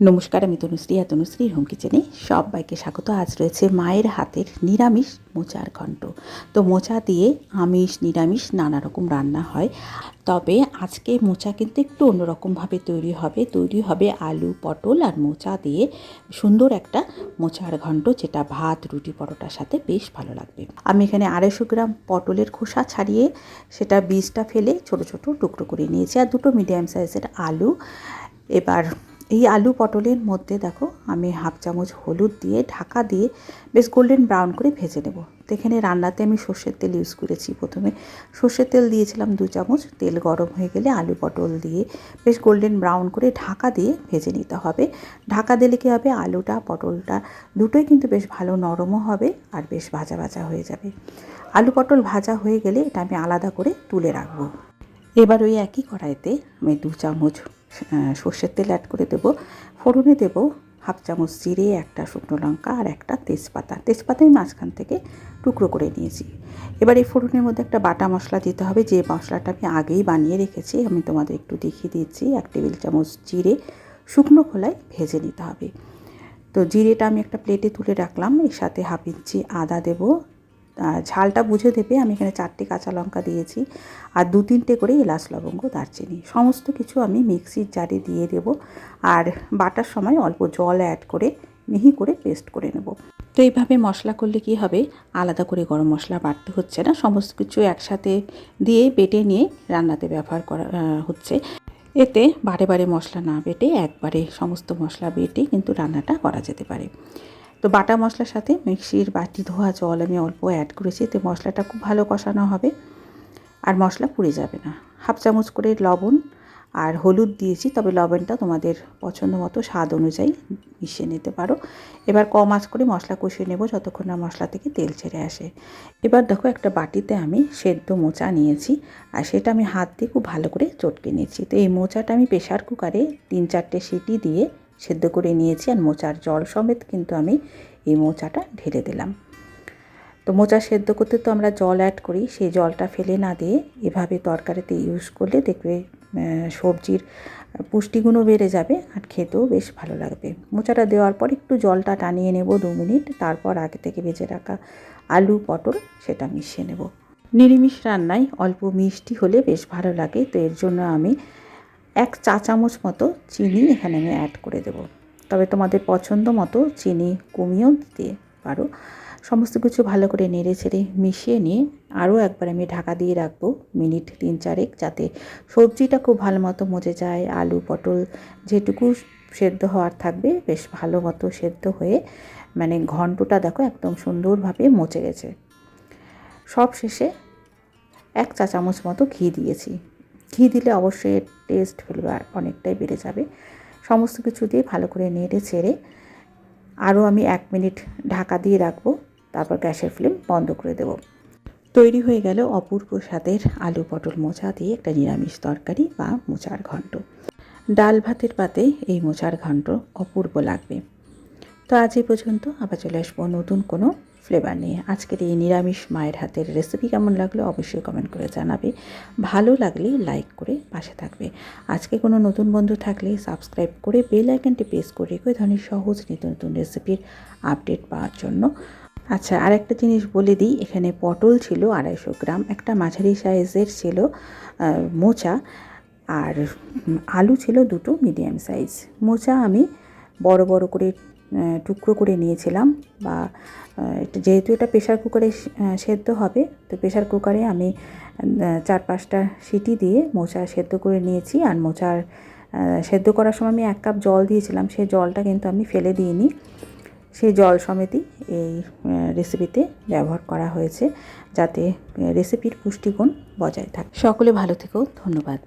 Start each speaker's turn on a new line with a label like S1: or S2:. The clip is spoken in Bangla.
S1: নমস্কার, আমি তনুশ্রী আর তনুশ্রীর হোম কিচেনে সবাইকে স্বাগত। আজ রয়েছে মায়ের হাতের নিরামিষ মোচার ঘন্ট তো মোচা দিয়ে আমিষ, নিরামিষ নানা রকম রান্না হয়। তবে আজকে মোচা কিন্তু একটু অন্যরকমভাবে তৈরি হবে। তৈরি হবে আলু, পটল আর মোচা দিয়ে সুন্দর একটা মোচার ঘন্ট যেটা ভাত, রুটি, পরোটার সাথে বেশ ভালো লাগবে। আমি এখানে আড়াইশো গ্রাম পটলের খোসা ছাড়িয়ে সেটা বীজটা ফেলে ছোট ছোট টুকরো করে নিয়েছি। আর দুটো মিডিয়াম সাইজের আলু, এবার এই আলু পটলের মধ্যে দেখো, আমি হাফ চামচ হলুদ দিয়ে ঢাকা দিয়ে বেশ গোল্ডেন ব্রাউন করে ভেজে নেব। তো এখানে রান্নাতে আমি সর্ষের তেল ইউজ করেছি। প্রথমে সর্ষের তেল দিয়েছিলাম দু চামচ। তেল গরম হয়ে গেলে আলু পটল দিয়ে বেশ গোল্ডেন ব্রাউন করে ঢাকা দিয়ে ভেজে নিতে হবে। ঢাকা দিলে কী হবে? আলুটা, পটলটা দুটোই কিন্তু বেশ ভালো নরমও হবে আর বেশ ভাজা ভাজা হয়ে যাবে। আলু পটল ভাজা হয়ে গেলে এটা আমি আলাদা করে তুলে রাখব। এবার ওই একই কড়াইতে আমি দু চামচ সর্ষের তেল অ্যাড করে দেবো। ফোড়নে দেবো হাফ চামচ জিরে, একটা শুকনো লঙ্কা আর একটা তেজপাতা। তেজপাতা আমি মাঝখান থেকে টুকরো করে নিয়েছি। এবার এই ফোড়নের মধ্যে একটা বাটা মশলা দিতে হবে। যে মশলাটা আমি আগেই বানিয়ে রেখেছি, আমি তোমাদের একটু দেখিয়ে দিচ্ছি। এক টেবিল চামচ জিরে, শুকনো খোলায় ভেজে নিতে হবে। তো জিরেটা আমি একটা প্লেটে তুলে রাখলাম। এর সাথে হাফ ইঞ্চি আদা দেবো ঝালটা বুঝে দেবে। আমি এখানে চারটে কাঁচা লঙ্কা দিয়েছি আর দু তিনটে করে এলাচ, লবঙ্গ, দারচিনি। সমস্ত কিছু আমি মিক্সির জারে দিয়ে দেব আর বাটার সময় অল্প জল অ্যাড করে মিহি করে পেস্ট করে নেব। তো এইভাবে মশলা করলে কি হবে? আলাদা করে গরম মশলা বাটতে হচ্ছে না। সমস্ত কিছু একসাথে দিয়ে বেটে নিয়ে রান্নাতে ব্যবহার করা হচ্ছে। এতে বারে বারে মশলা না বেটে একবারে সমস্ত মশলা বেটে কিন্তু রান্নাটা করা যেতে পারে। তো বাটা মশলার সাথে মিক্সির বাটি, ধোয়া জল আমি অল্প অ্যাড করেছি। তো মশলাটা খুব ভালো কষানো হবে আর মশলা পুড়ে যাবে না। হাফ চামচ করে লবণ আর হলুদ দিয়েছি, তবে লবণটা তোমাদের পছন্দ মতো স্বাদ অনুযায়ী মিশিয়ে নিতে পারো। এবার কম আঁচ করে মশলা কষিয়ে নেব যতক্ষণ না মশলা থেকে তেল ছেড়ে আসে। এবার দেখো একটা বাটিতে আমি সেদ্ধ মোচা নিয়েছি আর সেটা আমি হাত দিয়ে খুব ভালো করে চটকে নিয়েছি। তো এই মোচাটা আমি প্রেশার কুকারে তিন চারটে সিটি দিয়ে সেদ্ধ করে নিয়েছি আর মোচার জল সমেত কিন্তু আমি এই মোচাটা ঢেলে দিলাম। তো মোচা সেদ্ধ করতে তো আমরা জল অ্যাড করি, সেই জলটা ফেলে না দিয়ে এভাবে তরকারিতে ইউজ করলে দেখবে সবজির পুষ্টিগুণও বেড়ে যাবে আর খেতেও বেশ ভালো লাগবে। মোচাটা দেওয়ার পর একটু জলটা টানিয়ে নেব দু মিনিট, তারপর আগে থেকে ভেজে রাখা আলু, পটল সেটা মিশিয়ে নেব। নিরামিষ রান্নায় অল্প মিষ্টি হলে বেশ ভালো লাগে, তো এর জন্য আমি এক চা চামচ মতো চিনি এখানে আমি অ্যাড করে দেব। তবে তোমাদের পছন্দ মতো চিনি কমিয়েও দিতে পারো। সমস্ত কিছু ভালো করে নেড়ে ছেড়ে মিশিয়ে নিয়ে আরও একবার আমি ঢাকা দিয়ে রাখব মিনিট তিন চারেক, যাতে সবজিটা খুব ভালো মতো মজে যায়, আলু, পটল যেটুকু সেদ্ধ হওয়ার থাকবে, বেশ ভালো মতো সেদ্ধ হয়ে মানে ঘন্টটা দেখো একদম সুন্দরভাবে মচে গেছে। সব শেষে এক চা চামচ মতো ঘি দিয়েছি। ঘি দিলে অবশ্যই টেস্ট ফ্লেভার অনেকটাই বেড়ে যাবে। সমস্ত কিছু দিয়ে ভালো করে নেড়ে ছেড়ে আরও আমি এক মিনিট ঢাকা দিয়ে রাখব, তারপর গ্যাসের ফ্লেম বন্ধ করে দেব। তৈরি হয়ে গেল অপূর্ব স্বাদের আলু পটল মোচা দিয়ে একটা নিরামিষ তরকারি বা মোচার ঘন্ট ডাল ভাতের পাতে এই মোচার ঘন্ট অপূর্ব লাগবে। তো আজ এই পর্যন্ত, আবার চলে আসব নতুন কোনো ফ্লেভার নিয়ে। আজকের এই নিরামিষ মায়ের হাতের রেসিপি কেমন লাগল অবশ্যই কমেন্ট করে জানাবে। ভালো লাগলে লাইক করে পাশে থাকবে। আজকে কোনো নতুন বন্ধু থাকলে সাবস্ক্রাইব করে বেল আইকনটি প্রেস করে রেখে। ধরনের সহজ নিত্য নতুন রেসিপির আপডেট পাওয়ার জন্য। আচ্ছা আর একটা জিনিস বলে দিই। এখানে পটল ছিল আড়াইশো গ্রাম। একটা মাঝারি সাইজের ছিল মোচা। আর আলু ছিল দুটো মিডিয়াম সাইজ মোচা আমি বড় বড় করে টুকরো করে নিয়েছিলাম বা যেহেতু এটা প্রেশার কুকারে সেদ্ধ হবে, তো প্রেশার কুকারে আমি চার পাঁচটা সিটি দিয়ে মোচা সেদ্ধ করে নিয়েছি আর মোচার সেদ্ধ করার সময় আমি এক কাপ জল দিয়েছিলাম সেই জলটা কিন্তু আমি ফেলে দিইনি। সেই জল সমেতই এই রেসিপিতে ব্যবহার করা হয়েছে, যাতে রেসিপির পুষ্টিগুণ বজায় থাকে। সকলে ভালো থেকো, ধন্যবাদ।